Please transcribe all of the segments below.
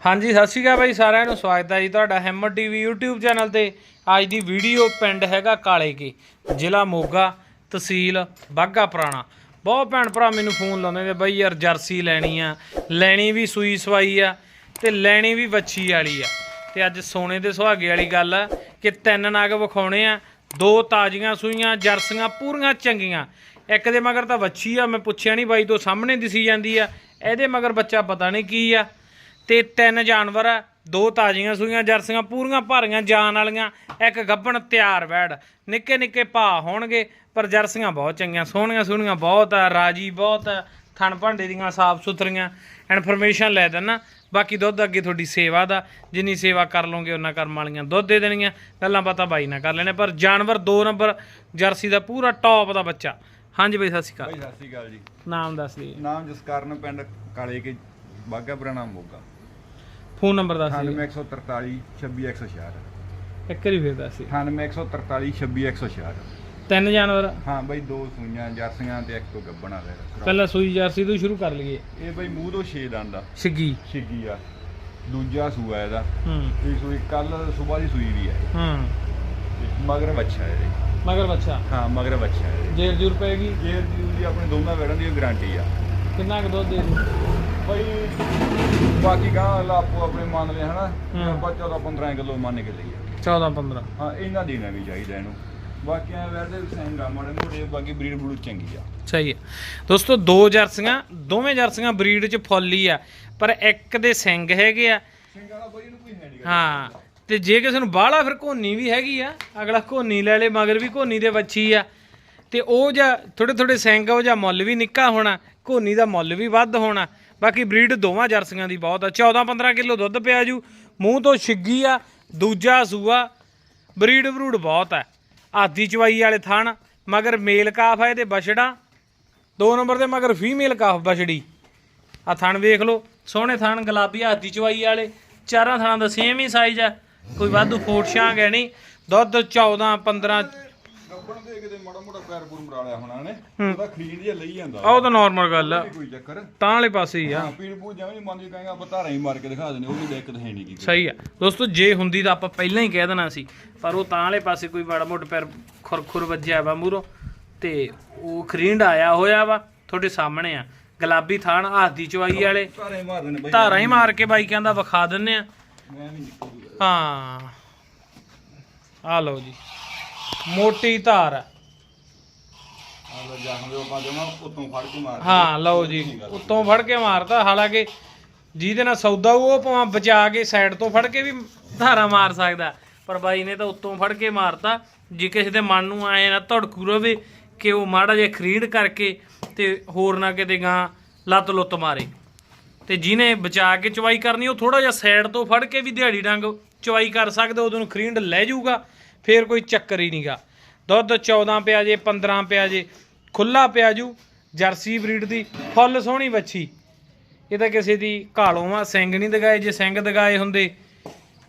ਹਾਂਜੀ, ਸਤਿ ਸ਼੍ਰੀ ਅਕਾਲ ਬਾਈ, ਸਾਰਿਆਂ ਨੂੰ ਸਵਾਗਤ ਹੈ ਜੀ ਤੁਹਾਡਾ ਹੈਮਰ ਟੀਵੀ YouTube ਚੈਨਲ ਤੇ। ਅੱਜ ਦੀ ਵੀਡੀਓ ਪਿੰਡ ਹੈਗਾ ਕਾਲੇ ਕੇ ਜ਼ਿਲ੍ਹਾ ਮੋਗਾ, ਤਹਿਸੀਲ ਬਾਗਾ ਪੁਰਾਣਾ। ਬਹੁਤ ਭੈਣ ਭਰਾ ਮੈਨੂੰ ਫੋਨ ਲਾਉਂਦੇ ਨੇ, ਬਾਈ ਯਾਰ ਜਰਸੀ ਲੈਣੀ ਆ, ਲੈਣੀ ਵੀ ਸੂਈ ਸਵਾਈ ਆ ਤੇ ਲੈਣੀ ਵੀ ਵੱਛੀ ਵਾਲੀ ਆ। ਤੇ ਅੱਜ ਸੋਨੇ ਦੇ ਸੁਹਾਗੇ ਵਾਲੀ ਗੱਲ ਆ ਕਿ ਤਿੰਨ ਨਗ ਵਿਖਾਉਣੇ ਆ, ਦੋ ਤਾਜ਼ੀਆਂ ਸੂਈਆਂ, ਜਰਸੀਆਂ ਪੂਰੀਆਂ ਚੰਗੀਆਂ। ਇੱਕ ਦੇ ਮਗਰ ਤਾਂ ਵੱਛੀ ਆ, ਮੈਂ ਪੁੱਛਿਆ ਨਹੀਂ ਬਾਈ ਤੋਂ ਸਾਹਮਣੇ ਦਿਸੀ ਜਾਂਦੀ ਆ। ਇਹਦੇ ਮਗਰ ਬੱਚਾ ਪਤਾ ਨਹੀਂ ਕੀ ਆ। ਤੇ ਤਿੰਨ ਜਾਨਵਰ ਆ ਦੋ ਤਾਜ਼ੀਆਂ ਸੂਈਆਂ ਜਰਸੀਆਂ ਪੂਰੀਆਂ ਭਾਰੀਆਂ ਜਾਨ ਵਾਲੀਆਂ ਇੱਕ ਗੱਭਣ ਤਿਆਰ ਬੈੜ ਨਿੱਕੇ ਨਿੱਕੇ ਭਾ ਹੋਣਗੇ ਪਰ ਜਰਸੀਆਂ ਬਹੁਤ ਚੰਗੀਆਂ ਸੋਹਣੀਆਂ ਸੋਹਣੀਆਂ ਬਹੁਤ ਆ ਰਾਜੀ ਬਹੁਤ ਆ ਥਣ ਭਾਂਡੇ ਦੀਆਂ ਸਾਫ਼ ਸੁਥਰੀਆਂ। ਇਨਫੋਰਮੇਸ਼ਨ ਲੈ ਦੇਣਾ ਬਾਕੀ ਦੁੱਧ ਅੱਗੇ ਤੁਹਾਡੀ ਸੇਵਾ ਦਾ ਜਿੰਨੀ ਸੇਵਾ ਕਰ ਲਓਗੇ ਉਹਨਾਂ ਕਰਮ ਵਾਲੀਆਂ ਦੁੱਧ ਦੇ ਦੇਣੀਆਂ। ਗੱਲਾਂ ਪਤਾ ਬਾਈ ਨਾ ਕਰ ਲੈਣੇ ਪਰ ਜਾਨਵਰ 2 ਨੰਬਰ ਜਰਸੀ ਦਾ ਪੂਰਾ ਟੌਪ ਦਾ ਬੱਚਾ। ਹਾਂਜੀ ਬਾਈ ਸਤਿ ਸ਼੍ਰੀ ਅਕਾਲ। ਭਾਈ ਸਤਿ ਸ਼੍ਰੀ ਅਕਾਲ ਜੀ। ਨਾਮ ਦੱਸ ਦਿਓ। ਨਾਮ ਜਸਕਰਨ ਪਿੰਡ ਕਾਲੇ ਕੇ ਬਾਗਾ ਪੁਰਾਣਾ ਮੋਗਾ। ਫੋਨ ਨੰਬਰ ਦੱਸ ਦਿਓ। 9143 26166 ਇੱਕ ਵਾਰੀ ਫੇਰ ਦੱਸ ਦਿਓ। 9143 26166 ਤਿੰਨ ਜਾਨਵਰ। ਹਾਂ ਬਾਈ ਦੋ ਸੂਈਆਂ ਜਰਸੀਆਂ ਤੇ ਇੱਕ ਤੋਂ ਗੱਬਣ ਫਿਰ ਪਹਿਲਾਂ ਸੂਈ ਜਰਸੀ ਤੋਂ ਸ਼ੁਰੂ ਕਰ ਲਈਏ। ਇਹ ਬਾਈ ਮੂੰਹ ਤੋਂ ਛੇ ਦੰਦ ਆ। ਛਿੱਗੀ। ਛਿੱਗੀ ਆ। ਦੂਜਾ ਸੂਆ ਇਹਦਾ। ਹੂੰ। ਇਹ ਸੂਈ ਕੱਲ ਸਵੇਰ ਦੀ ਸੂਈ ਵੀ ਆ ਹੂੰ। ਮਗਰ ਬੱਚਾ ਇਹਦੇ। ਮਗਰ ਬੱਚਾ ਹਾਂ ਮਗਰ ਬੱਚਾ ਇਹਦੇ। ਜੇਰ ਜੁਰ ਪਏਗੀ। ਇਹ ਦੀ ਆਪਣੇ ਦੋਨਾਂ ਵੇੜਾਂ ਦੀ ਗਾਰੰਟੀ ਆ। ਕਿੰਨਾ ਕੁ ਦੁੱਧ ਦੇ ਦੂ ਬਾਈ ਬਾਕੀ ਗਾਂ ਆਪੋ ਆਪਣੇ ਮੰਨ ਲਿਆ ਹਨਾ? ਹੂੰ। ਆਪਾਂ 14 15 ਕਿਲੋ ਮੰਨ ਕੇ ਲਈਏ 14 15 ਹਾਂ ਇਹਨਾਂ ਦੇਣਾ ਵੀ ਚਾਹੀਦਾ ਇਹਨੂੰ। ਬਾਕੀ ਆ ਵੈਸੇ ਸੈਂਗਾ ਮਾੜੇ ਮੋੜੇ ਬਾਕੀ ਬਰੀਡ ਬੜੂ ਚੰਗੀ ਆ। ਸਹੀ ਹੈ ਦੋਸਤੋ ਦੋ ਜਰਸੀਆਂ ਦੋਵੇਂ ਜਰਸੀਆਂ ਬਰੀਡ ਚ ਫੁੱਲ ਹੀ ਆ। ਪਰ ਇੱਕ ਦੇ ਸਿੰਘ ਹੈਗੇ ਆ। ਸਿੰਗਾ ਵਾਲਾ ਬਾਈ ਇਹਨੂੰ ਕੋਈ ਹੈ ਨਹੀਂ ਹਾਂ ਤੇ ਜੇ ਕਿਸੇ ਨੂੰ ਬਾਹਲਾ ਫਿਰ ਘੋਨੀ ਵੀ ਹੈਗੀ ਆ ਅਗਲਾ ਘੋਨੀ ਲੈ ਲੇ ਮਗਰ ਵੀ ਘੋਨੀ ਦੇ ਵੱਛੀ ਆ। ਤੇ ਉਹ ਜਾਂ ਥੋੜੇ ਥੋੜੇ ਸਿੰਘ ਉਹ ਜਾਂ ਮੁੱਲ ਵੀ ਨਿੱਕਾ ਹੋਣਾ ਘੋਨੀ ਦਾ ਮੁੱਲ ਵੀ ਵੱਧ ਹੋਣਾ। ਬਾਕੀ ਬਰੀਡ ਦੋਵਾਂ ਜਰਸੀਆਂ ਦੀ ਬਹੁਤ ਆ। 14 15 ਕਿਲੋ ਦੁੱਧ ਪਿਆ ਜੂ। ਮੂੰਹ ਤੋਂ ਛਿੱਗੀ ਆ, ਦੂਜਾ ਸੂਆ। ਬਰੀਡ ਬਰੂਡ ਬਹੁਤ ਆ। ਆਦੀ ਚਵਾਈ ਵਾਲੇ ਥਣ, ਮਗਰ ਮੇਲ ਕਾਫ ਆ ਇਹਦੇ ਬਛੜਾ। ਦੋ ਨੰਬਰ ਤੇ ਮਗਰ ਫੀਮੇਲ ਕਾਫ ਬਛੜੀ। ਆ ਥਣ ਵੇਖ ਲਓ, ਸੋਹਣੇ ਥਣ ਗੁਲਾਬੀ ਹਾਥੀ ਚਵਾਈ ਵਾਲੇ। ਚਾਰਾਂ ਥਣਾਂ ਦਾ ਸੇਮ ਹੀ ਸਾਈਜ਼ ਆ। ਕੋਈ ਵਾਧੂ ਫੋਟ ਛਾਂਗ ਹੈ ਨਹੀਂ। ਦੁੱਧ 14 15 ਗੱਬਣ ਦੇ ਕਿਤੇ ਮਾੜਾ ਮੋਟਾ ਪੈਰ ਪੂਰ ਮਰਾ ਲਿਆ ਹੋਣਾ ਨੇ ਉਹਦਾ ਖਰੀਦ ਜਿਹਾ ਲਈ ਜਾਂਦਾ ਆਹ ਉਹ ਤਾਂ ਨਾਰਮਲ ਗੱਲ ਆ। ਨਹੀਂ ਕੋਈ ਚੱਕਰ। ਤਾਂ ਵਾਲੇ ਪਾਸੇ ਹੀ ਆ। ਹਾਂ ਪੀੜ ਪੂੜ ਜਿਵੇਂ ਨਹੀਂ ਮੰਨਦੀ ਕਹਾਂਗਾ ਆਪਾਂ ਧਾਰਾਂ ਹੀ ਮਾਰ ਕੇ ਦਿਖਾ ਦਿੰਦੇ ਉਹ ਵੀ ਦਿੱਕਤ ਹੈ ਨਹੀਂ ਕੀ ਸਹੀ ਆ। ਦੋਸਤੋ ਜੇ ਹੁੰਦੀ ਤਾਂ ਆਪਾਂ ਪਹਿਲਾਂ ਹੀ ਕਹਿ ਦੇਣਾ ਸੀ ਪਰ ਉਹ ਤਾਂ ਵਾਲੇ ਪਾਸੇ ਕੋਈ ਮਾੜਾ ਮੋਟਾ ਪੈਰ ਖੁਰਖੁਰ ਵੱਜਿਆ ਵਾ ਮੂਰੋ ਤੇ ਉਹ ਖਰੀਂਡ ਆਇਆ ਹੋਇਆ ਵਾ ਤੁਹਾਡੇ ਸਾਹਮਣੇ ਆ। ਗੁਲਾਬੀ ਥਾਣ ਹਾਥੀ ਚਵਾਈ ਵਾਲੇ ਧਾਰਾਂ ਹੀ ਮਾਰ ਕੇ ਬਾਈ ਕਹਿੰਦਾ ਵਿਖਾ ਦਿੰਨੇ ਆ। ਮੈਂ ਵੀ ਨਿਕਲ ਹਾਂ। ਆ ਲਓ ਜੀ। ਮੋਟੀ ਧਾਰ ਜਾਂ ਉਤੋਂ ਫੜ ਕੇ ਮਾਰ ਹਾਂ ਲਓ ਜੀ ਉੱਤੋਂ ਫੜ ਕੇ ਮਾਰਦਾ ਹਾਲਾਂਕਿ ਜਿਹਦੇ ਨਾਲ ਸੌਦਾ ਹੋਊ ਉਹ ਭਾਵੇਂ ਬਚਾ ਕੇ ਸਾਈਡ ਤੋਂ ਫੜ ਕੇ ਵੀ ਧਾਰਾ ਮਾਰ ਸਕਦਾ ਪਰ ਬਾਈ ਨੇ ਤਾਂ ਉੱਤੋਂ ਫੜ ਕੇ ਮਾਰਤਾ। ਜੇ ਕਿਸੇ ਦੇ ਮਨ ਨੂੰ ਆਏ ਨਾ ਧੜਕੂ ਰਵੇ ਕਿ ਉਹ ਮਾੜਾ ਜਿਹਾ ਖਰੀਦ ਕਰਕੇ ਤੇ ਹੋਰ ਨਾ ਕਿਤੇ ਗਾਂ ਲੱਤ ਲੁੱਤ ਮਾਰੇ। ਤੇ ਜਿਹਨੇ ਬਚਾ ਕੇ ਚਵਾਈ ਕਰਨੀ ਉਹ ਥੋੜਾ ਜਿਹਾ ਸਾਈਡ ਤੋਂ ਫੜ ਕੇ ਵੀ ਦਿਹਾੜੀ ਡੰਗ ਚਵਾਈ ਕਰ ਸਕਦਾ ਉਦੋਂ ਨੂੰ ਖਰੀਂਡ ਲੈ ਜਾਊਗਾ। ਫੇਰ ਕੋਈ ਚੱਕਰ ਹੀ ਨਹੀਂਗਾ। ਦੁੱਧ 14 ਪਿਆ ਜੇ 15 ਪਿਆ ਜੇ ਖੁੱਲਾ ਪਿਆ ਜੂ ਜਰਸੀ ਬਰੀਡ ਦੀ ਫੁੱਲ ਸੋਹਣੀ ਬੱਚੀ ਇਹ ਤਾਂ ਕਿਸੇ ਦੀ ਘਾਲੋਂ ਆ ਸਿੰਘ ਨਹੀਂ ਦਗਾਏ ਜੇ ਸਿੰਘ ਦਗਾਏ ਹੁੰਦੇ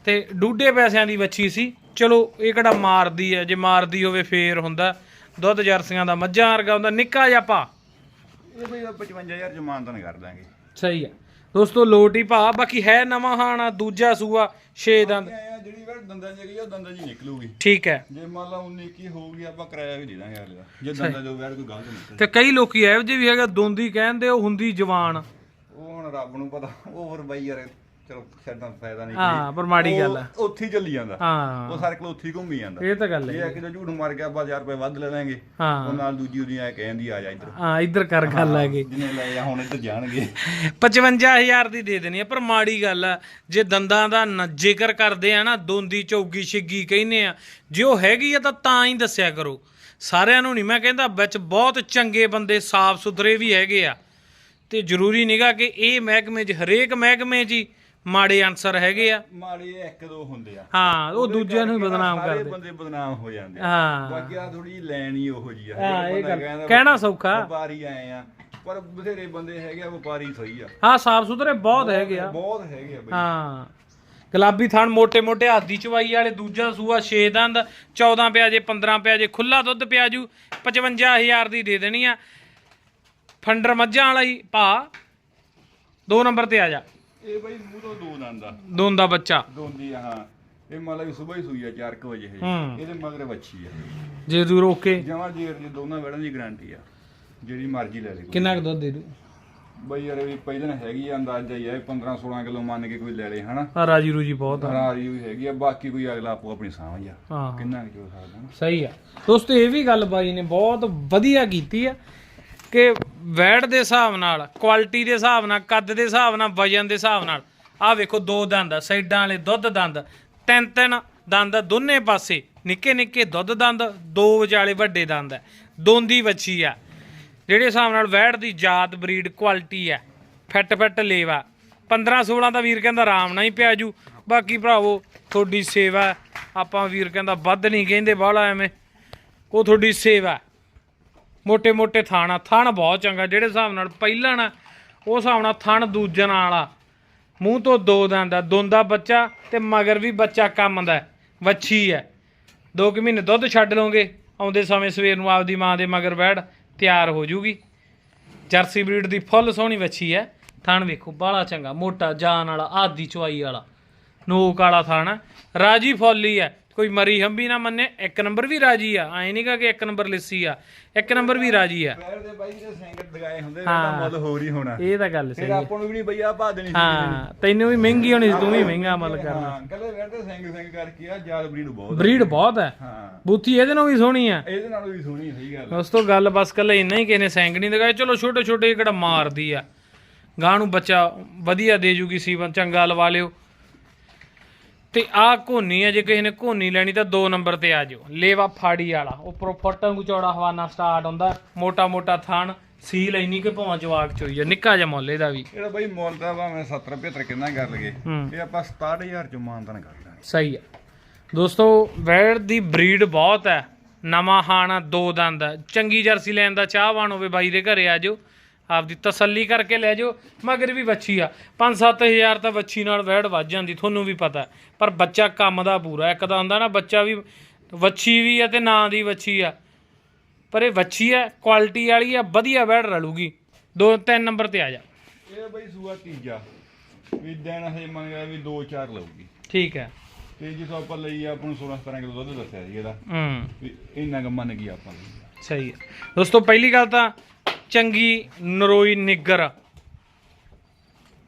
ਤੇ ਡੂਢੇ ਪੈਸਿਆਂ ਦੀ ਬੱਚੀ ਸੀ। ਚਲੋ ਇਹ ਕਿਹੜਾ ਮਾਰਦੀ ਹੈ ਜੇ ਮਾਰਦੀ ਹੋਵੇ ਫੇਰ ਹੁੰਦਾ। ਦੁੱਧ ਜਰਸੀਆਂ ਦਾ ਮੱਝਾਂ ਵਰਗਾ ਹੁੰਦਾ ਨਿੱਕਾ ਜਿਹਾ ਪਾ ਇਹ ਬਈ 55000 ਜ਼ਮਾਨਤਾਂ ਕਰ ਦਾਂਗੇ ਸਹੀ ਆ। ਦੋਸਤੋ ਲੋਟ ਹੀ ਭਾ ਬਾਕੀ ਹੈ ਨਵਾਂ ਹਾਣਾ ਦੂਜਾ ਸੂਆ 6 ਦੰਦ। ਜਿਹੜੀ ਵੇੜ ਦੰਦਾਂ ਚ ਗਈ ਉਹ ਦੰਦਾਂ ਚ ਹੀ ਨਿਕਲੂਗੀ। ਠੀਕ ਹੈ। ਜੇ ਮੰਨ ਲਾ 19 ਕੀ ਹੋਊਗੀ ਆਪਾਂ ਕਿਰਾਇਆ ਵੀ ਦੇ ਦਾਂਗੇ ਅਗਲੇ ਦਾ। ਜੇ ਦੰਦਾਂ ਜੋ ਵੇੜ ਕੋਈ ਗਲਤ ਨਿਕਲ ਤੇ ਕਈ ਲੋਕੀ ਇਹੋ ਜਿਹੇ ਵੀ ਹੈਗਾ ਦੋਂਦੀ ਕਹਿੰਦੇ ਉਹ ਹੁੰਦੀ ਜਵਾਨ। ਉਹ ਹੁਣ ਰੱਬ ਨੂੰ ਪਤਾ ਉਹ ਹੋਰ ਬਾਈ ਯਾਰ ਚਲੋ ਛੱਡਾਂ ਫਾਇਦਾ ਨਹੀਂ ਹਾਂ ਪਰ ਮਾੜੀ ਗੱਲ ਆ। ਉੱਥੇ ਹੀ ਚੱਲੀ ਜਾਂਦਾ। ਹਾਂ। ਉਹ ਸਰਕਲ ਉੱਥੇ ਹੀ ਘੁੰਮੀ ਜਾਂਦਾ। ਇਹ ਤਾਂ ਗੱਲ ਇਹ ਹੈ ਆ ਕਿ ਜੇ ਝੂਠ ਮਾਰ ਕੇ ਆਪਾਂ 1000 ਰੁਪਏ ਵੱਧ ਲੈ ਲਾਂਗੇ ਉਹ ਨਾਲ ਦੂਜੀ ਉਹਦੀ ਐ ਕਹਿੰਦੀ ਆ ਜਾ ਇੱਧਰ। ਹਾਂ ਇੱਧਰ ਕਰ ਗੱਲ ਹੈਗੀ। ਜਿਹਨੇ ਲਏ ਆ ਹੁਣ ਇੱਧਰ ਜਾਣਗੇ। 55000 ਦੀ ਦੇ ਦੇਣੀ ਆ ਪਰ ਮਾੜੀ ਗੱਲ ਆ ਜੇ ਦੰਦਾਂ ਦਾ ਜ਼ਿਕਰ ਕਰਦੇ ਆ ਨਾ ਦੋਂਦੀ ਚੌਗੀ ਛਿੱਗੀ ਕਹਿੰਦੇ ਆ ਜੇ ਉਹ ਹੈਗੀ ਆ ਤਾਂ ਤਾਂ ਹੀ ਦੱਸਿਆ ਕਰੋ। ਸਾਰਿਆਂ ਨੂੰ ਨਹੀਂ ਮੈਂ ਕਹਿੰਦਾ ਵਿੱਚ ਬਹੁਤ ਚੰਗੇ ਬੰਦੇ ਸਾਫ਼ ਸੁਥਰੇ ਵੀ ਹੈਗੇ ਆ। ਤੇ ਜ਼ਰੂਰੀ ਨਹੀਂਗਾ ਕਿ ਇਹ ਮਹਿਕਮੇ 'ਚ ਹਰੇਕ ਮਹਿਕਮੇ 'ਚ ਹੀ ਮਾੜੇ ਅਨਸਰ ਹੈਗੇ ਆ। ਮਾੜੇ ਇੱਕ ਦੋ ਹੁੰਦੇ ਆ। ਹਾਂ ਉਹ ਦੂਜਿਆਂ ਨੂੰ ਬਦਨਾਮ ਸਾਰੇ ਕਰਦੇ। ਬੰਦੇ ਬਦਨਾਮ ਹੋ ਜਾਂਦੇ ਆ। ਹਾਂ। ਬਾਕੀ ਆ ਥੋੜੀ ਲੈਣ ਹੀ ਉਹੋ ਜੀ ਆ। ਹਾਂ ਇਹ ਕਹਿਣਾ ਸੌਖਾ। ਵਪਾਰੀ ਆਏ ਆ। ਪਰ ਬਥੇਰੇ ਬੰਦੇ ਹੈਗੇ ਆ ਵਪਾਰੀ ਸਹੀ ਆ। ਹਾਂ ਸਾਫ਼ ਸੁਥਰੇ ਬਹੁਤ ਹੈਗੇ ਆ। ਬਹੁਤ ਹੈਗੇ ਆ ਬਈ। ਹਾਂ। ਗੁਲਾਬੀ ਥਣ ਮੋٹے ਮੋٹے ਹੱਥ ਚਵਾਈ ਵਾਲੇ ਦੂਜਾ ਸੂਆ 6 ਦੰਦ 14 ਪਿਆ ਜੇ 15 ਪਿਆ ਜੇ ਖੁੱਲਾ ਦੁੱਧ ਪਿਆ ਜੂ 55000 ਦੀ ਦੇ ਦੇਣੀ ਆ। ਫੰਡਰ ਮੱਝਾਂ ਵਾਲਾ ਹੀ ਭਾ ਦੋ ਨੰਬਰ ਤੇ ਆ ਜਾ। ਇਹ ਬਈ ਮੂੰਹ ਤੋਂ ਦੋ ਦੰਦ ਆ ਦੋਂਦਾ ਬੱਚਾ। ਦੋਂਦੀ ਆ ਹਾਂ। ਇਹ ਮੰਨ ਲਾ ਵੀ ਸਵੇਰ ਹੀ ਸੂਈ ਆ 4 ਵਜੇ ਇਹ ਹੂੰ। ਇਹਦੇ ਮਗਰ ਵੱਛੀ ਆ। ਜੇ ਤੂੰ ਰੋਕੇ ਜਮਾ ਜੇਰ ਜੀ ਦੋਨਾਂ ਵੜਨ ਦੀ ਗਾਰੰਟੀ ਆ। ਜਿਹੜੀ ਮਰਜ਼ੀ ਲੈ ਲੈ। ਕਿੰਨਾ ਕੁ ਦੁੱਧ ਦੇ ਦੂ? ਬਈ ਯਾਰ ਵੀ ਪਹਿਲਾਂ ਹੈਗੀ ਆ ਅੰਦਾਜ਼ਾ ਹੀ ਆ 15 16 ਕਿਲੋ ਮੰਨ ਕੇ ਕੋਈ ਲੈ ਲੇ ਹਨਾ? ਆ ਰਾਜੀ ਰੂਜੀ ਬਹੁਤ ਆ। ਹਰਾਰੀ ਵੀ ਹੈਗੀ ਆ ਬਾਕੀ ਕੋਈ ਅਗਲਾ ਆਪੋ ਆਪਣੀ ਸਮਝ ਆ। ਹਾਂ। ਕਿੰਨਾ ਕੁ ਜੋ ਸਕਦਾ ਨਾ ਸਹੀ ਆ। ਦੋਸਤੋ ਇਹ ਵੀ ਗੱਲ ਬਾਈ ਨੇ ਬਹੁਤ ਵਧੀਆ ਕੀਤੀ ਆ। ਕਿ ਵੈੜ ਦੇ ਹਿਸਾਬ ਨਾਲ, ਕੁਆਲਿਟੀ ਦੇ ਹਿਸਾਬ ਨਾਲ, ਕੱਦ ਦੇ ਹਿਸਾਬ ਨਾਲ, ਵਜਨ ਦੇ ਹਿਸਾਬ ਨਾਲ, ਆਹ ਵੇਖੋ ਦੋ ਦੰਦ ਸਾਈਡਾਂ ਵਾਲੇ ਦੁੱਧ ਦੰਦ, ਤਿੰਨ ਤਿੰਨ ਦੰਦ ਦੋਨੇ ਪਾਸੇ, ਨਿੱਕੇ ਨਿੱਕੇ ਦੁੱਧ ਦੰਦ, ਦੋ ਵਿਚਾਲੇ ਵੱਡੇ ਦੰਦ ਹੈ ਦੋਂਦੀ ਵੱਛੀ ਆ। ਜਿਹੜੇ ਹਿਸਾਬ ਨਾਲ ਵੈੜ ਦੀ ਜਾਤ, ਬਰੀਡ, ਕੁਆਲਿਟੀ ਆ, ਫਿੱਟ ਫਿੱਟ ਲੇਵਾ। 15 16 ਦਾ ਵੀਰ ਕਹਿੰਦਾ ਆਰਾਮ ਨਾਲ ਹੀ ਪਿਆ ਜੂ। ਬਾਕੀ ਭਰਾਵੋ, ਤੁਹਾਡੀ ਸੇਵਾ, ਆਪਾਂ ਵੀਰ ਕਹਿੰਦਾ ਵੱਧ ਨਹੀਂ ਕਹਿੰਦੇ, ਬਾਹਲਾ ਐਵੇਂ। ਉਹ ਤੁਹਾਡੀ ਸੇਵਾ। ਮੋਟੇ ਮੋਟੇ ਥਾਣ ਆ। ਥਾਣ ਬਹੁਤ ਚੰਗਾ, ਜਿਹੜੇ ਹਿਸਾਬ ਨਾਲ ਪਹਿਲਾਂ ਨਾ, ਉਹ ਹਿਸਾਬ ਨਾਲ ਥਣ ਦੂਜਣ ਵਾਲਾ ਮੂੰਹ ਤੋਂ ਦੋ ਦੰਦ ਆ ਦੋਂਦਾ ਬੱਚਾ ਤੇ ਮਗਰ ਵੀ ਬੱਚਾ ਕੰਮ ਦਾ ਵੱਛੀ ਹੈ। ਦੋ ਕਿ ਮਹੀਨੇ ਦੁੱਧ ਛੱਡ ਲਓਗੇ, ਆਉਂਦੇ ਸਮੇਂ ਸਵੇਰ ਨੂੰ ਆਪਦੀ ਮਾਂ ਦੇ ਮਗਰ ਬੈਠ, ਤਿਆਰ ਹੋ ਜੂਗੀ। ਜਰਸੀ ਬਰੀਡ ਦੀ ਫੁੱਲ ਸੋਹਣੀ ਵੱਛੀ ਹੈ। ਥਣ ਵੇਖੋ ਬਾਲਾ ਚੰਗਾ, ਮੋਟਾ, ਜਾਨ ਵਾਲਾ, ਆਦੀ ਚੁਆਈ ਵਾਲਾ। ਨੋਕ ਵਾਲਾ ਥਣ ਰਾਜੀ ਫੌਲੀ ਹੈ। ਕੋਈ ਮਰੀ ਹੰਬੀ ਨਾ ਮੰਨੇ ਇੱਕ ਨੰਬਰ ਵੀ ਰਾਜੀ ਆ। ਐ ਨਹੀਂ ਕਿ ਇੱਕ ਨੰਬਰ ਲਿੱਸੀ ਆ ਇੱਕ ਨੰਬਰ ਵੀ ਰਾਜੀ ਆ। ਪੈਰ ਦੇ ਬਾਈ ਜਿਹੜੇ ਸੈਂਕੜ ਦਗਾਏ ਹੁੰਦੇ ਹਾਂ। ਉਹਦਾ ਮੁੱਲ ਹੋਰ ਹੀ ਹੋਣਾ। ਇਹ ਤਾਂ ਗੱਲ ਸਹੀ ਫਿਰ ਹੈ ਆਪਾਂ ਨੂੰ ਵੀ ਨਹੀਂ ਬਈਆ ਭਾ ਦੇਣੀ ਸੀ ਹਾਂ ਤੈਨੂੰ ਵੀ ਮਹਿੰਗੀ ਹੋਣੀ ਸੀ ਤੂੰ ਵੀ ਮਹਿੰਗਾ ਮੁੱਲ ਕਰਨਾ। ਹਾਂ ਕੱਲੇ ਵੇਰ ਦੇ ਸੈਂਗ ਸੈਂਗ ਕਰਕੇ ਆ ਜਾਲ ਬਰੀਡ ਬਹੁਤ ਆ। ਬਰੀਡ ਬਹੁਤ ਹੈ ਹਾਂ। ਬੂਥੀ ਇਹਦੇ ਨਾਲ ਵੀ ਸੋਹਣੀ ਆ। ਇਹਦੇ ਨਾਲੋਂ ਵੀ ਸੋਹਣੀ ਸਹੀ ਗੱਲ ਆ। ਉਸ ਤੋਂ ਗੱਲ ਬਸ ਕੱਲੇ ਇੰਨਾ ਹੀ ਕਿਸੇ ਨੇ ਸੈਂਕ ਨਹੀਂ ਦਿਖਾਏ ਚਲੋ ਛੋਟੇ ਛੋਟੇ ਕਿਹੜਾ ਮਾਰਦੀ ਆ ਗਾਂ ਨੂੰ ਬੱਚਾ ਵਧੀਆ ਦੇ ਜੂਗੀ ਸੀਵਨ ਚੰਗਾ ਲਵਾ ਲਿਓ। ਤੇ ਆ ਘੋਨੀ ਆ ਜੇ ਕਿਸੇ ਨੇ ਘੋਨੀ ਲੈਣੀ ਤਾਂ 2 ਨੰਬਰ ਤੇ ਆ ਜਾਓ। ਲੇਵਾ ਫਾੜੀ ਵਾਲਾ ਉੱਪਰੋਂ ਫਟਾਂ ਨੂੰ ਚੌੜਾ ਹਵਾਨਾ ਸਟਾਰਟ ਹੁੰਦਾ ਮੋਟਾ ਮੋਟਾ ਥਣ ਸੀਲ ਇੰਨੀ ਕਿ ਭਾਵਾਂ ਜਵਾਕ ਚੋਈ ਆ ਨਿੱਕਾ ਜਿਹਾ ਮੁੱਲ ਇਹਦਾ ਵੀ। ਇਹਦਾ ਬਈ ਮੁੱਲ ਤਾਂ ਭਾਵੇਂ 70 75 ਕਿੰਨਾ ਕਰ ਲਗੇ ਇਹ ਆਪਾਂ 67000 ਚ ਮਾਨਤਨ ਕਰ ਦਾਂਗੇ ਸਹੀ ਆ। ਦੋਸਤੋ ਵੈੜ ਦੀ ਬਰੀਡ ਬਹੁਤ ਹੈ ਨਵਾਂ ਹਾਣਾ ਦੋ ਦੰਦ ਚੰਗੀ ਜਰਸੀ ਲੈਣ ਦਾ ਚਾਹਵਾਨ ਹੋਵੇ ਬਾਈ ਦੇ ਘਰੇ ਆ ਜਾਓ। ਆਪਦੀ ਤਸੱਲੀ ਕਰਕੇ ਲੈ ਜਾਓ ਮਗਰ ਵੀ ਵੱਛੀ ਆ। 5-7000 ਤਾਂ ਵੱਛੀ ਨਾਲ ਵੈੜ ਵੱਜ ਜਾਂਦੀ ਤੁਹਾਨੂੰ ਵੀ ਪਤਾ। ਪਰ ਬੱਚਾ ਕੰਮ ਦਾ ਪੂਰਾ ਇੱਕ ਤਾਂ ਹੁੰਦਾ ਨਾ ਬੱਚਾ ਵੀ ਵੱਛੀ ਵੀ ਆ ਤੇ ਨਾਂ ਦੀ ਵੱਛੀ ਆ। ਪਰ ਇਹ ਵੱਛੀ ਆ ਕੁਆਲਿਟੀ ਵਾਲੀ ਆ ਵਧੀਆ ਵੈੜ ਰਲੂਗੀ। ਦੋ ਤਿੰਨ ਨੰਬਰ ਤੇ ਆ ਜਾ। ਇਹ ਬਈ ਸੂਆ ਤੀਜਾ। ਵੀ ਦਿਨ ਹਜੇ ਮੰਨ ਗਿਆ ਵੀ 2-4 ਲਊਗੀ। ਠੀਕ ਹੈ। ਤੇ ਜਿੱਥੋਂ ਆਪਾਂ ਲਈ ਆ ਆਪਾਂ ਨੂੰ 16-17 ਕਿਲੋ ਦੁੱਧ ਦੱਸਿਆ ਸੀ ਇਹਦਾ। ਹੂੰ। ਵੀ ਇੰਨਾ ਕੁ ਮੰਨ ਗਈ ਆਪਾਂ ਸਹੀ ਹੈ ਦੋਸਤੋ ਪਹਿਲੀ ਗੱਲ ਤਾਂ ਚੰਗੀ ਨਰੋਈ ਨਿੱਗਰ।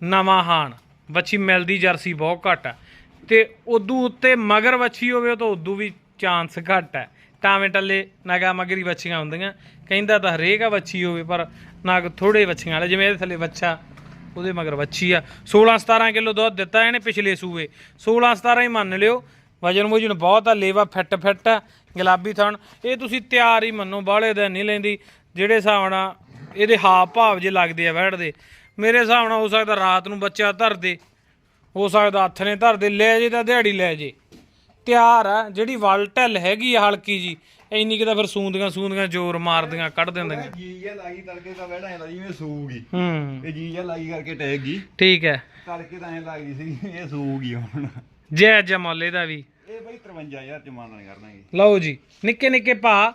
ਨਵਾਂ ਹਾਣ। ਵੱਛੀ ਮਿਲਦੀ ਜਰਸੀ ਬਹੁਤ ਘੱਟ ਆ ਤੇ ਉਦੋਂ ਉੱਤੇ ਮਗਰ ਵੱਛੀ ਹੋਵੇ ਤਾਂ ਉਦੋਂ ਵੀ ਚਾਂਸ ਘੱਟ ਹੈ। ਟਾਵੇਂ ਟੱਲੇ ਨਗਾ ਮਗਰੀ ਵੱਛੀਆਂ ਹੁੰਦੀਆਂ। ਕਹਿੰਦਾ ਤਾਂ ਹਰੇਕ ਆ ਵੱਛੀ ਹੋਵੇ, ਪਰ ਨਗ ਥੋੜੇ ਵੱਛੀਆਂ ਵਾਲੇ, ਜਿਵੇਂ ਇਹਦੇ ਥੱਲੇ ਵੱਛਾ, ਉਹਦੇ ਮਗਰ ਵੱਛੀ ਆ। 16 17 ਕਿਲੋ ਦੁੱਧ ਦਿੱਤਾ ਇਹਨੇ ਪਿਛਲੇ ਸੂਏ। 16 17 ਹੀ ਮੰਨ ਲਿਓ। ਵਜਨ ਵੁਜਨ ਬਹੁਤ ਆ, ਲੇਵਾ ਫਿੱਟ ਫਿੱਟ ਆ, ਗੁਲਾਬੀ ਥਣ। ਇਹ ਤੁਸੀਂ ਤਿਆਰ ਹੀ ਮੰਨੋ, ਬਾਹਲੇ ਦਿਨ ਨਹੀਂ ਲੈਂਦੀ। ਜਿਹੜੇ ਹਿਸਾਬ ਨਾਲ ਇਹਦੇ ਹਾਵ ਭਾਵ ਜੇ ਲੱਗਦੇ ਆ ਵੈੜ ਦੇ ਮੇਰੇ ਹਿਸਾਬ ਨਾਲ ਹੋ ਸਕਦਾ ਰਾਤ ਨੂੰ ਬੱਚਾ ਧਰਦੇ ਹੋ ਸਕਦਾ ਹੱਥ ਨੇ ਧਰਦੇ ਲੈ ਜੇ ਤਾਂ ਦਿਹਾੜੀ ਲੈ ਜੇ। ਤਿਆਰ ਆ ਜਿਹੜੀ ਵਲ ਢਿੱਲ ਹੈਗੀ ਆ ਹਲਕੀ ਜੀ ਇੰਨੀ ਕਿ ਤਾਂ ਫਿਰ ਸੂੰਦੀਆਂ ਸੂੰਦੀਆਂ ਜ਼ੋਰ ਮਾਰਦੀਆਂ ਕੱਢ ਦਿੰਦੀਆਂ। ਜੀ ਜਿਹਾ ਲਾਗੀ ਤੜਕੇ ਤਾਂ ਵਹਿੜਾ ਐਂ ਜਿਵੇਂ ਸੂਗੀ। ਹੂੰ। ਇਹ ਜੀ ਜਿਹਾ ਲਾਗੀ ਕਰਕੇ ਟੈਗ ਗਈ। ਠੀਕ ਹੈ। ਤੜਕੇ ਤਾਂ ਐਂ ਲੱਗਦੀ ਸੀ ਇਹ ਸੂਗੀ ਹੁਣ। ਜੈ ਜਮਾਲੇ ਦਾ ਵੀ। ਇਹ ਬਈ 53000 ਚ ਮਾਨਤਨ ਕਰ ਦਾਂਗੇ ਲਓ ਜੀ ਨਿੱਕੇ ਨਿੱਕੇ ਭਾ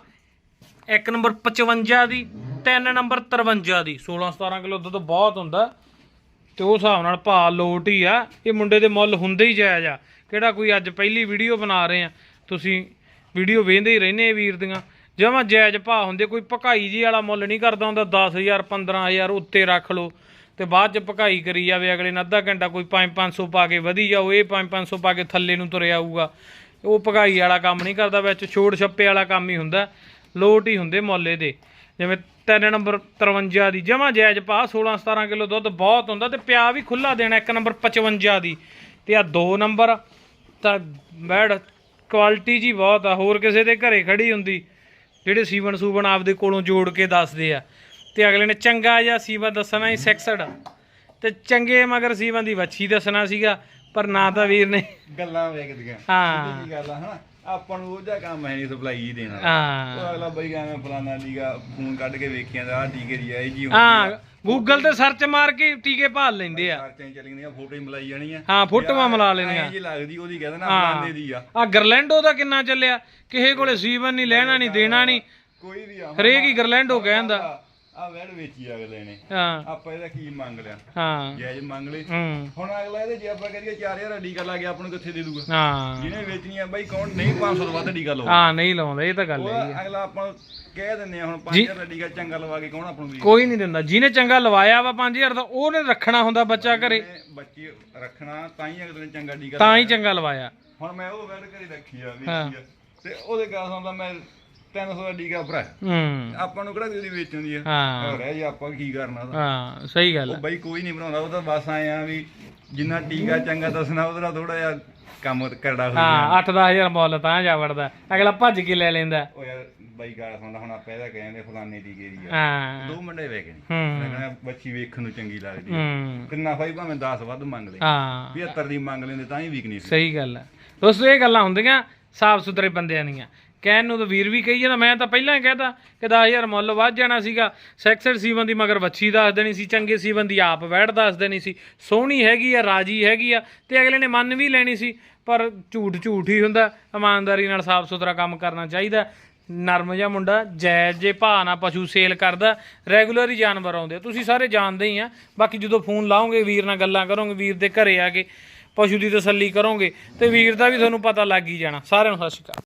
ਇੱਕ ਨੰਬਰ 55 ਦੀ। ਤਿੰਨ ਨੰਬਰ 53 ਦੀ 16 17 ਕਿਲੋ ਦੁੱਧ ਬਹੁਤ ਹੁੰਦਾ। ਤੇ ਉਸ ਹਿਸਾਬ ਨਾਲ ਭਾਅ ਲੋਟ ਹੀ ਆ। ਇਹ ਮੁੰਡੇ ਦੇ ਮੁੱਲ ਹੁੰਦੇ ਹੀ ਜਾਇਜ਼ ਆ। ਕਿਹੜਾ ਕੋਈ ਅੱਜ ਪਹਿਲੀ ਵੀਡੀਓ ਬਣਾ ਰਹੇ ਆ। ਤੁਸੀਂ ਵੀਡੀਓ ਵੇਖਦੇ ਹੀ ਰਹਿੰਦੇ ਵੀਰ ਦੀਆਂ। ਜਮਾ ਜਾਇਜ਼ ਭਾਅ ਹੁੰਦੇ, ਕੋਈ ਭਕਾਈ ਜੀ ਵਾਲਾ ਮੁੱਲ ਨਹੀਂ ਕਰਦਾ ਹੁੰਦਾ। 10000 15000 ਉੱਤੇ ਰੱਖ ਲਓ। ਤੇ ਬਾਅਦ ਚ ਭਕਾਈ ਕਰੀ ਜਾਵੇ, ਅਗਲੇ ਨੇ ਅੱਧਾ ਘੰਟਾ ਕੋਈ 5-500 ਪਾ ਕੇ ਵਧੀ ਜਾਓ, ਇਹ 5-500 ਪਾ ਕੇ ਥੱਲੇ ਨੂੰ ਤੁਰਿਆ ਆਊਗਾ। ਉਹ ਭਕਾਈ ਵਾਲਾ ਕੰਮ ਨਹੀਂ ਕਰਦਾ, ਵਿੱਚ ਛੋੜ ਛੱਪੇ ਵਾਲਾ ਕੰਮ ਹੀ ਹੁੰਦਾ। ਲੋਟ ਹੀ ਹੁੰਦੇ ਮੁੱਲੇ ਦੇ ਜਿਵੇਂ ਤਿੰਨ ਨੰਬਰ 53 ਦੀ। ਜਮਾ ਜਾਇਜ਼ ਪਾ 16 17 ਕਿਲੋ ਦੁੱਧ ਬਹੁਤ ਹੁੰਦਾ ਤੇ ਪਿਆ ਵੀ ਖੁੱਲਾ ਦੇਣਾ ਇੱਕ ਨੰਬਰ 55 ਦੀ। ਤੇ ਆ ਦੋ ਨੰਬਰ, ਤਾਂ ਬੈੜ ਕੁਆਲਿਟੀ ਜੀ ਬਹੁਤ ਆ, ਹੋਰ ਕਿਸੇ ਦੇ ਘਰੇ ਖੜੀ ਹੁੰਦੀ, ਜਿਹੜੇ ਸੀਵਨ ਸੂਵਨ ਆਪਦੇ ਕੋਲੋਂ ਜੋੜ ਕੇ ਦੱਸਦੇ ਆ। ਤੇ ਅਗਲੇ ਨੇ ਚੰਗਾ ਜਿਹਾ ਸੀਵਨ ਦੱਸਣਾ ਹੀ ਸੈਕਸਡ। ਤੇ ਚੰਗੇ ਮਗਰ ਸੀਵਨ ਦੀ ਵੱਛੀ ਦੱਸਣਾ ਸੀਗਾ। ਪਰ ਨਾ ਤਾਂ ਵੀਰ ਨੇ। ਗੱਲਾਂ ਵੇਖਦੀਆਂ। ਹਾਂ। ਕੀ ਗੱਲ ਆ ਹਨਾ? ਆਪਾਂ ਨੂੰ ਉਹ ਜਿਹਾ ਕੰਮ ਹੈ ਨਹੀਂ ਸਪਲਾਈ ਹੀ ਦੇਣਾ ਉਹ ਹਾਂ। ਅਗਲਾ ਬਈ ਐਵੇਂ ਫਲਾਣਾ ਲੀਗਾ ਫੋਨ ਕੱਢ ਕੇ ਵੇਖਿਆ ਦਾ ਆ ਟੀਕੇ ਦੀ ਆ ਇਹ ਜੀ ਹਾਂ ਗੂਗਲ ਤੇ ਸਰਚ ਮਾਰ ਕੇ ਟੀਕੇ ਭਾਲ ਲੈਂਦੇ ਆ। ਚਾਰਚਾਂ ਚੱਲੀ ਜਾਂਦੀਆਂ ਫੋਟੋ ਹੀ ਮਲਾਈ ਜਾਣੀਆਂ ਹਾਂ ਫੋਟੋਆਂ ਮਿਲਾ ਲੈਣੀਆਂ ਜੀ ਲੱਗਦੀ ਉਹਦੀ ਕਹਿੰਦਾ ਨਾ ਹਾਂ। ਫਲਾਣੇ ਦੀ ਆ। ਆ ਗਰਲੈਂਡੋ ਦਾ ਕਿੰਨਾ ਚੱਲਿਆ? ਕਿਸੇ ਕੋਲੇ ਸੀਵਨ ਨਹੀਂ ਲੈਣਾ ਨਹੀਂ ਦੇਣਾ ਨਹੀਂ ਕੋਈ ਵੀ ਆ। ਹਰੇਕ ਹੀ ਗਰਲੈਂਡੋ ਕਹਿੰਦਾ। ਆ ਵੈੜ ਵੇਚੀ ਅਗਲੇ ਨੇ। ਹਾਂ। ਆਪਾਂ ਇਹਦਾ ਕੀ ਮੰਗ ਲਿਆ? ਹਾਂ। ਜਾਇਜ਼ ਮੰਗ ਲਈ। ਹੂੰ। ਹੁਣ ਅਗਲਾ ਇਹਦੇ ਜੇ ਆਪਾਂ ਕਰੀਏ 4000 ਅੱਡੀ ਕਰ ਲਾਗੇ ਆਪਾਂ ਨੂੰ ਕਿੱਥੇ ਦੇ ਦੂਗਾ? ਹਾਂ। ਜਿਹਨੇ ਵੇਚਣੀ ਆ ਬਾਈ ਕੌਣ ਨਹੀਂ 500 ਤੋਂ ਵੱਧ ਅੱਡੀ ਕਰ ਲਓ ਹਾਂ ਨਹੀਂ ਲਾਉਂਦਾ ਇਹ ਤਾਂ ਗੱਲ ਉਹ ਹੈ ਅਗਲਾ ਆਪਾਂ ਨੂੰ ਕਹਿ ਦਿੰਦੇ ਆ ਹੁਣ ਜੀ। 5000 ਅੱਡੀ ਕਰ ਚੰਗਾ ਲਵਾ ਕੇ ਕੌਣ ਆਪਾਂ ਨੂੰ ਵੀ ਕੋਈ ਨਹੀਂ ਦਿੰਦਾ। ਜਿਹਨੇ ਚੰਗਾ ਲਵਾਇਆ ਵਾ 5000 ਦਾ ਉਹਨੇ ਰੱਖਣਾ ਹੁੰਦਾ ਬੱਚਾ ਘਰੇ। ਬੱਚੇ ਰੱਖਣਾ ਤਾਂ ਹੀ ਅਗਲੇ ਨੇ ਚੰਗਾ ਅੱਡੀ ਕਰ ਤਾਂ ਹੀ ਚੰਗਾ ਲਵਾਇਆ। ਹੁਣ ਮੈਂ ਉਹ ਵੈੜ ਘਰੇ ਰੱਖੀ ਆ। ਵੇਚੀ ਆ। ਤੇ ਉਹਦੇ ਗੱਲ ਸੁਣਦਾ ਮੈਂ 300 ਦਾ ਡੀਗਾ ਭਰਾ ਹੂੰ। ਆਪਾਂ ਨੂੰ ਕਿਹੜਾ ਉਹਦੀ ਵੇਚਣ ਦੀ ਆ? ਹਾਂ। ਰਹਿ ਜਾ ਆਪਾਂ ਕੀ ਕਰਨਾ ਉਹਦਾ? ਹਾਂ ਸਹੀ ਗੱਲ ਉਹ ਹੈ। ਬਾਈ ਕੋਈ ਨਹੀਂ ਬਣਾਉਂਦਾ ਉਹ ਤਾਂ ਬਸ ਆਏ ਆ ਵੀ ਜਿੰਨਾ ਟੀਕਾ ਚੰਗਾ ਦੱਸਣਾ ਉਹਦਾ ਥੋੜਾ ਜਿਹਾ ਕੰਮ ਕਰੜਾ ਹੋ ਹਾਂ ਗਿਆ 8-10000 ਮੁੱਲ ਤਾਂ ਜਾ ਵੜਦਾ। ਅਗਲਾ ਭੱਜ ਕੇ ਲੈ ਲੈਂਦਾ। ਉਹ ਯਾਰ ਬਾਈ ਗਾਲ ਸੁਣਦਾ ਹੁਣ ਆਪਾਂ ਇਹਦਾ ਕਹਿੰਦੇ ਫਲਾਨੇ ਟੀਕੇ ਦੀ ਆ। ਹਾਂ। ਦੋ ਮੁੰਡੇ ਵੇਖ ਹੂੰ। ਮੈਂ ਕਹਿੰਦਾ ਬੱਚੀ ਵੇਖਣ ਨੂੰ ਚੰਗੀ ਲੱਗਦੀ ਆ। ਹੂੰ। ਕਿੰਨਾ ਫਾਈ ਭਾਵੇਂ 10 ਵੱਧ ਮੰਗ ਲੈ। ਹਾਂ। 75 ਦੀ ਮੰਗ ਲੈਂਦੇ ਤਾਂ ਹੀ ਵੀਕ ਨਹੀਂ ਸੀ ਸਹੀ ਗੱਲ ਹੈ। ਦੋਸਤੋ ਇਹ ਗੱਲਾਂ ਹੁੰਦੀਆਂ ਸਾਫ਼ ਸੁਥਰੇ ਬੰਦਿਆਂ ਦੀਆਂ। ਕਹਿਣ ਨੂੰ ਤਾਂ ਵੀਰ ਵੀ ਕਹੀ ਜਾਂਦਾ, ਮੈਂ ਤਾਂ ਪਹਿਲਾਂ ਹੀ ਕਹਿਤਾ ਕਿ 10000 ਮੁੱਲ ਵੱਧ ਜਾਣਾ ਸੀਗਾ। ਸੈਕਸਡ ਸੀਵਨ ਦੀ ਮਗਰ ਵੱਛੀ ਦੱਸ ਦੇਣੀ ਸੀ, ਚੰਗੇ ਸੀਵਨ ਦੀ ਆਪ ਵੈੜ ਦੱਸ ਦੇਣੀ ਸੀ। ਸੋਹਣੀ ਹੈਗੀ ਆ, ਰਾਜੀ ਹੈਗੀ ਆ ਤੇ ਅਗਲੇ ਨੇ ਮੰਨ ਵੀ ਲੈਣੀ ਸੀ, ਪਰ ਝੂਠ ਝੂਠ ਹੀ ਹੁੰਦਾ, ਇਮਾਨਦਾਰੀ ਨਾਲ ਸਾਫ਼ ਸੁਥਰਾ ਕੰਮ ਕਰਨਾ ਚਾਹੀਦਾ। ਨਰਮ ਜਿਹਾ ਮੁੰਡਾ ਜਾਇਜ਼ ਜੇ ਭਾਅ ਨਾਲ ਪਸ਼ੂ ਸੇਲ ਕਰਦਾ, ਰੈਗੂਲਰ ਹੀ ਜਾਨਵਰ ਆਉਂਦੇ ਤੁਸੀਂ ਸਾਰੇ ਜਾਣਦੇ ਹੀ ਆ, ਬਾਕੀ ਜਦੋਂ ਫੋਨ ਲਾਓਗੇ, ਵੀਰ ਨਾਲ ਗੱਲਾਂ ਕਰੋਗੇ, ਵੀਰ ਦੇ ਘਰੇ ਆ ਕੇ ਪਸ਼ੂ ਦੀ ਤਸੱਲੀ ਕਰੋਗੇ, ਤੇ ਵੀਰ ਦਾ ਵੀ ਤੁਹਾਨੂੰ ਪਤਾ ਲੱਗ ਹੀ ਜਾਣਾ। ਸਾਰਿਆਂ ਨੂੰ ਸਤਿ ਸ਼੍ਰੀ ਅਕਾਲ।